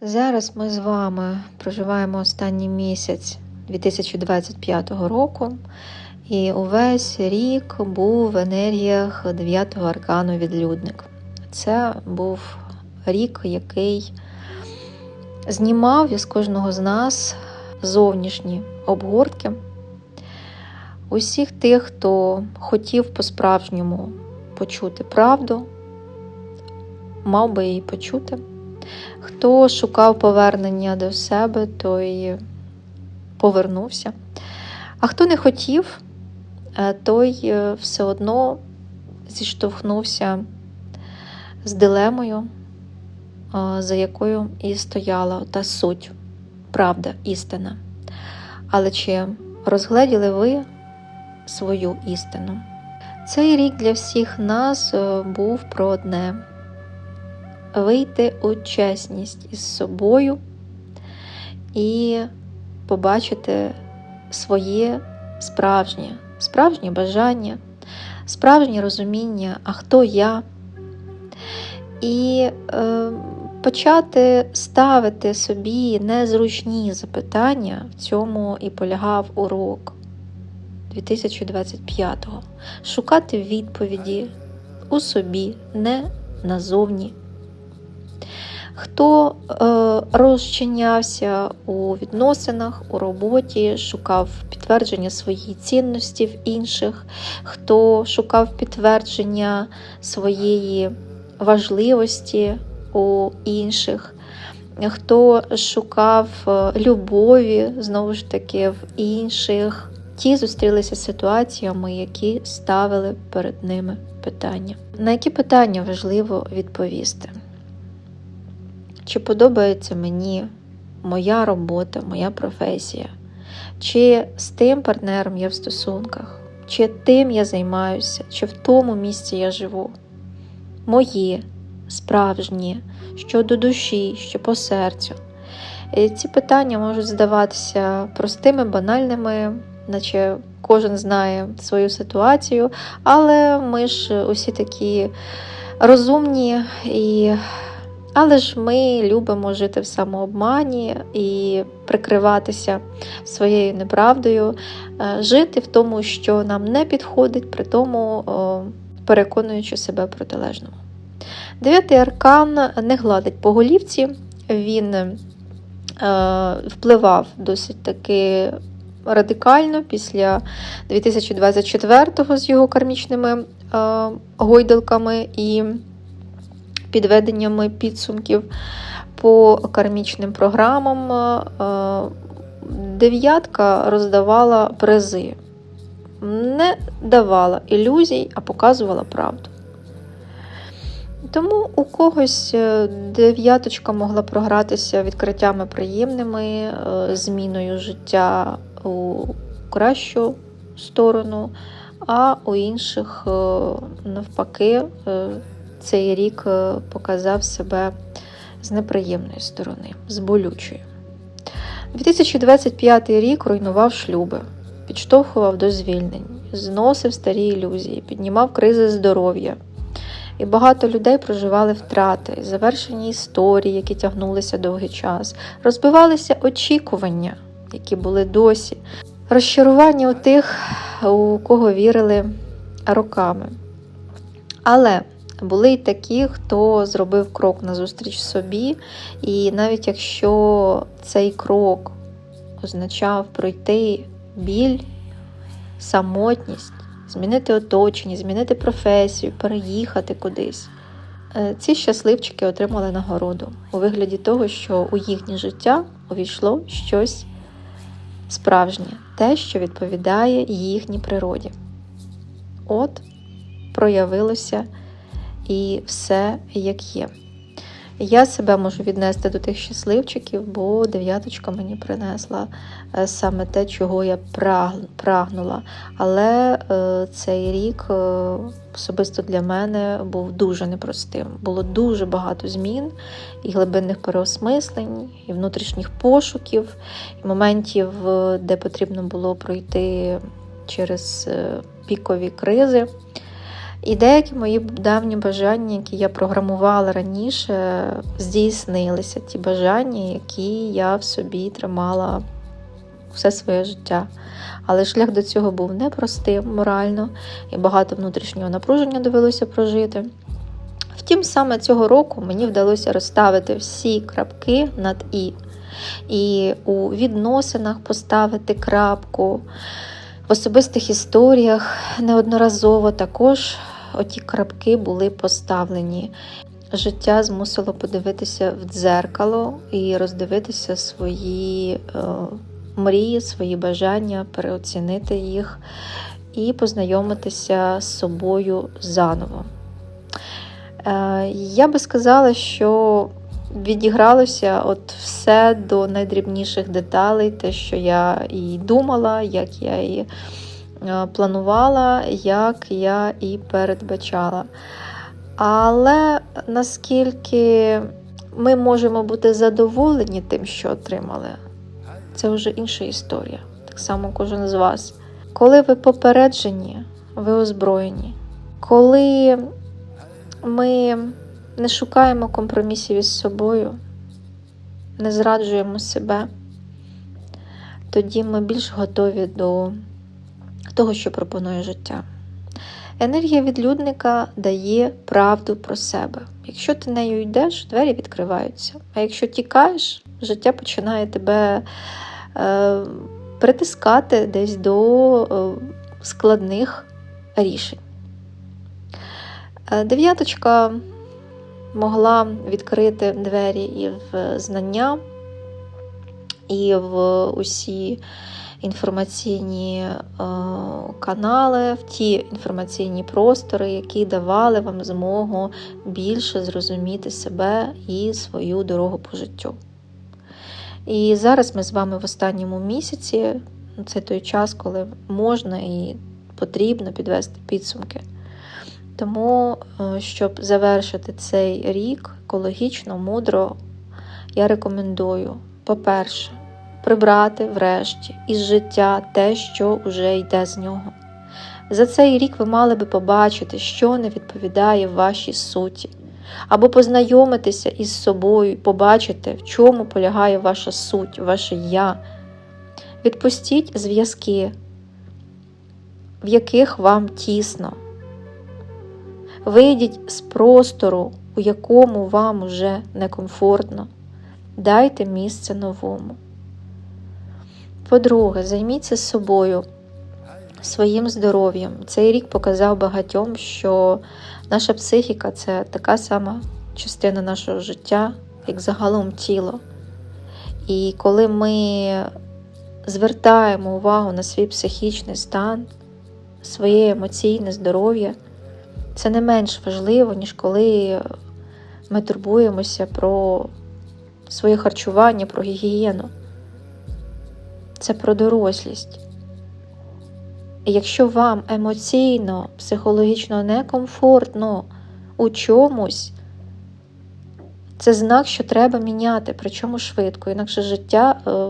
Зараз ми з вами проживаємо останній місяць 2025 року, і увесь рік був в енергіях 9-го аркану відлюдник. Це був рік, який знімав із кожного з нас зовнішні обгортки. Усіх тих, хто хотів по-справжньому почути правду, мав би її почути. Хто шукав повернення до себе, той повернувся. А хто не хотів, е, той е, все одно зіштовхнувся з дилемою, е, за якою і стояла та суть, правда, істина. Але чи розгледіли ви свою істину? Цей рік для всіх нас був про одне вийти у чесність із собою і побачити своє справжнє, справжнє бажання, справжнє розуміння, а хто я, і е, почати ставити собі незручні запитання, в цьому і полягав урок 2025-го. Шукати відповіді у собі, не назовні хто е, розчинявся у відносинах, у роботі, шукав підтвердження своєї цінності в інших, хто шукав підтвердження своєї важливості у інших, хто шукав е, любові знову ж таки в інших. Ті зустрілися з ситуаціями, які ставили перед ними питання. На які питання важливо відповісти? Чи подобається мені моя робота, моя професія? Чи з тим партнером я в стосунках, чи тим я займаюся, чи в тому місці я живу? Мої, справжні, що до душі, що по серцю. І ці питання можуть здаватися простими, банальними, наче кожен знає свою ситуацію, але ми ж усі такі розумні і але ж ми любимо жити в самообмані і прикриватися своєю неправдою, е, жити в тому, що нам не підходить, при тому переконуючи себе протилежному. Дев'ятий аркан не гладить по голівці, він е, впливав досить таки радикально після 2024-го з його кармічними е, гойдалками і підведеннями підсумків по кармічним програмам. Е, дев'ятка роздавала призи, не давала ілюзій, а показувала правду. Тому у когось е, дев'яточка могла програтися відкриттями приємними, е, зміною життя у кращу сторону, а у інших, навпаки, цей рік е, показав себе з неприємної сторони, з болючої. 2025 рік руйнував шлюби, підштовхував до звільнень, зносив старі ілюзії, піднімав кризи здоров'я. І багато людей проживали втрати, завершені історії, які тягнулися довгий час, розбивалися очікування, які були досі, розчарування у тих, у кого вірили роками. Але були й такі, хто зробив крок назустріч собі, і навіть якщо цей крок означав пройти біль, самотність, змінити оточення, змінити професію, переїхати кудись. Е, ці щасливчики отримали нагороду у вигляді того, що у їхнє життя увійшло щось справжнє, те, що відповідає їхній природі. От проявилося і все як є. Я себе можу віднести до тих щасливчиків, бо дев'яточка мені принесла е, саме те, чого я прагнула. Але е, цей рік е, особисто для мене був дуже непростим. Було дуже багато змін і глибинних переосмислень, і внутрішніх пошуків, і моментів, де потрібно було пройти через пікові кризи. І деякі мої давні бажання, які я програмувала раніше, здійснилися ті бажання, які я в собі тримала все своє життя. Але шлях до цього був непростим морально, і багато внутрішнього напруження довелося прожити. Втім, саме цього року мені вдалося розставити всі крапки над І. І у відносинах поставити крапку, в особистих історіях неодноразово також оті крапки були поставлені. Життя змусило подивитися в дзеркало і роздивитися свої е, мрії, свої бажання, переоцінити їх і познайомитися з собою заново. Е, я би сказала, що відігралося от все до найдрібніших деталей, те, що я і думала, як я і е, планувала, як я і передбачала. Але наскільки ми можемо бути задоволені тим, що отримали, це вже інша історія. Так само кожен з вас. Коли ви попереджені, ви озброєні. Коли ми не шукаємо компромісів із собою, не зраджуємо себе, тоді ми більш готові до того, що пропонує життя. Енергія відлюдника дає правду про себе. Якщо ти нею йдеш, двері відкриваються. А якщо тікаєш, життя починає тебе е, притискати десь до е, складних рішень. Е, Дев'яточка могла відкрити двері і в знання, і в усі інформаційні е, канали, в ті інформаційні простори, які давали вам змогу більше зрозуміти себе і свою дорогу по життю. І зараз ми з вами в останньому місяці, це той час, коли можна і потрібно підвести підсумки. Тому, е, щоб завершити цей рік екологічно, мудро, я рекомендую, по-перше, прибрати врешті із життя те, що вже йде з нього. За цей рік ви мали би побачити, що не відповідає вашій суті, або познайомитися із собою, побачити, в чому полягає ваша суть, ваше я. Відпустіть зв'язки, в яких вам тісно. Вийдіть з простору, у якому вам уже некомфортно. Дайте місце новому. По-друге, займіться собою, своїм здоров'ям. Цей рік показав багатьом, що наша психіка це така сама частина нашого життя, як загалом тіло. І коли ми звертаємо увагу на свій психічний стан, своє емоційне здоров'я, це не менш важливо, ніж коли ми турбуємося про своє харчування, про гігієну. Це про дорослість. Якщо вам емоційно, психологічно некомфортно у чомусь, це знак, що треба міняти, причому швидко, інакше життя е,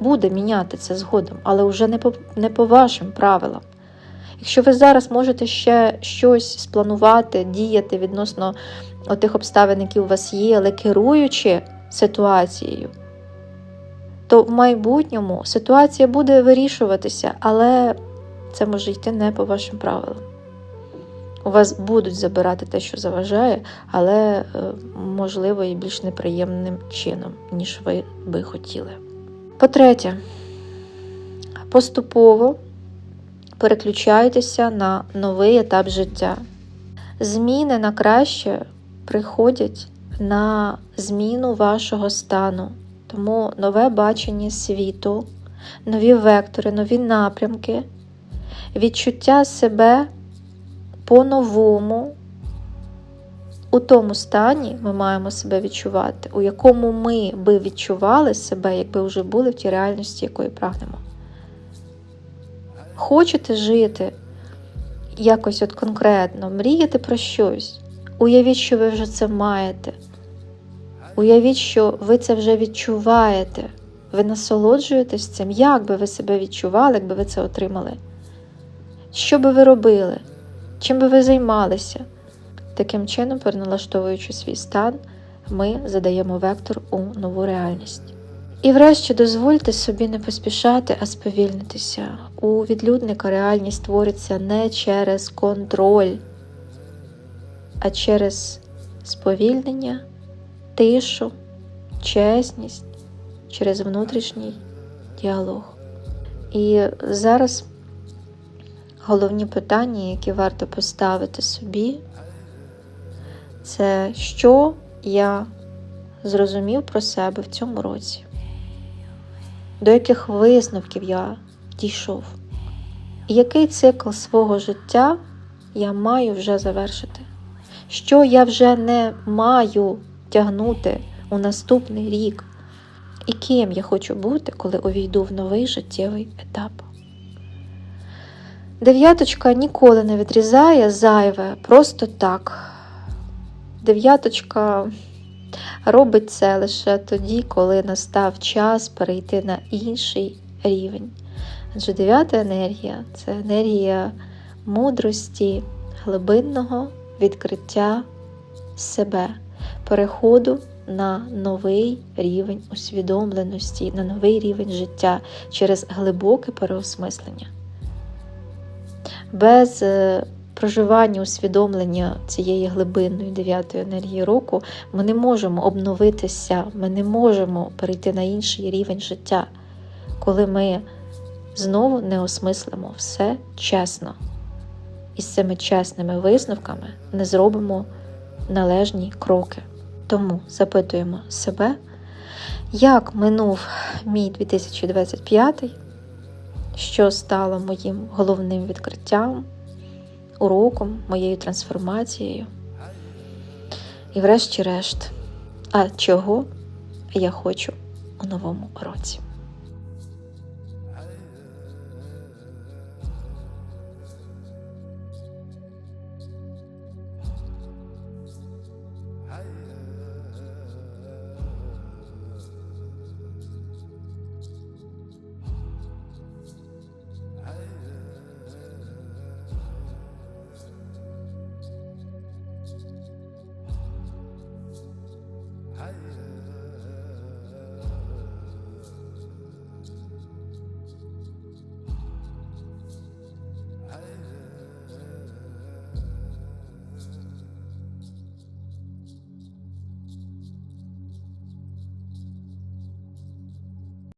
буде міняти це згодом, але вже не по, не по вашим правилам. Якщо ви зараз можете ще щось спланувати, діяти відносно тих обставин, які у вас є, але керуючи ситуацією, то в майбутньому ситуація буде вирішуватися, але це може йти не по вашим правилам. У вас будуть забирати те, що заважає, але, е, можливо, і більш неприємним чином, ніж ви би хотіли. По-третє, поступово переключайтеся на новий етап життя. Зміни на краще приходять на зміну вашого стану, тому нове бачення світу, нові вектори, нові напрямки, відчуття себе по-новому. У тому стані ми маємо себе відчувати, у якому ми би відчували себе, якби вже були в тій реальності, якої прагнемо. Хочете жити якось от конкретно, мріяти про щось, уявіть, що ви вже це маєте. Уявіть, що ви це вже відчуваєте. Ви насолоджуєтесь цим, як би ви себе відчували, якби ви це отримали? Що би ви робили? чим би ви займалися. Таким чином, переналаштовуючи свій стан, ми задаємо вектор у нову реальність. І врешті дозвольте собі не поспішати, а сповільнитися. У відлюдника реальність твориться не через контроль, а через сповільнення, тишу, чесність, через внутрішній діалог. І зараз головні питання, які варто поставити собі, це що я зрозумів про себе в цьому році, до яких висновків я дійшов, і який цикл свого життя я маю вже завершити, що я вже не маю тягнути у наступний рік, і ким я хочу бути, коли увійду в новий життєвий етап. Дев'яточка ніколи не відрізає зайве просто так. Дев'яточка робить це лише тоді, коли настав час перейти на інший рівень. Адже дев'ята енергія це енергія мудрості, глибинного відкриття себе, переходу на новий рівень усвідомленості, на новий рівень життя через глибоке переосмислення. Без е, проживання усвідомлення цієї глибинної дев'ятої енергії року ми не можемо обновитися, ми не можемо перейти на інший рівень життя, коли ми знову не осмислимо все чесно. І з цими чесними висновками не зробимо належні кроки. Тому запитуємо себе, як минув мій 2025, що стало моїм головним відкриттям, уроком, моєю трансформацією. І врешті-решт, а чого я хочу у новому році.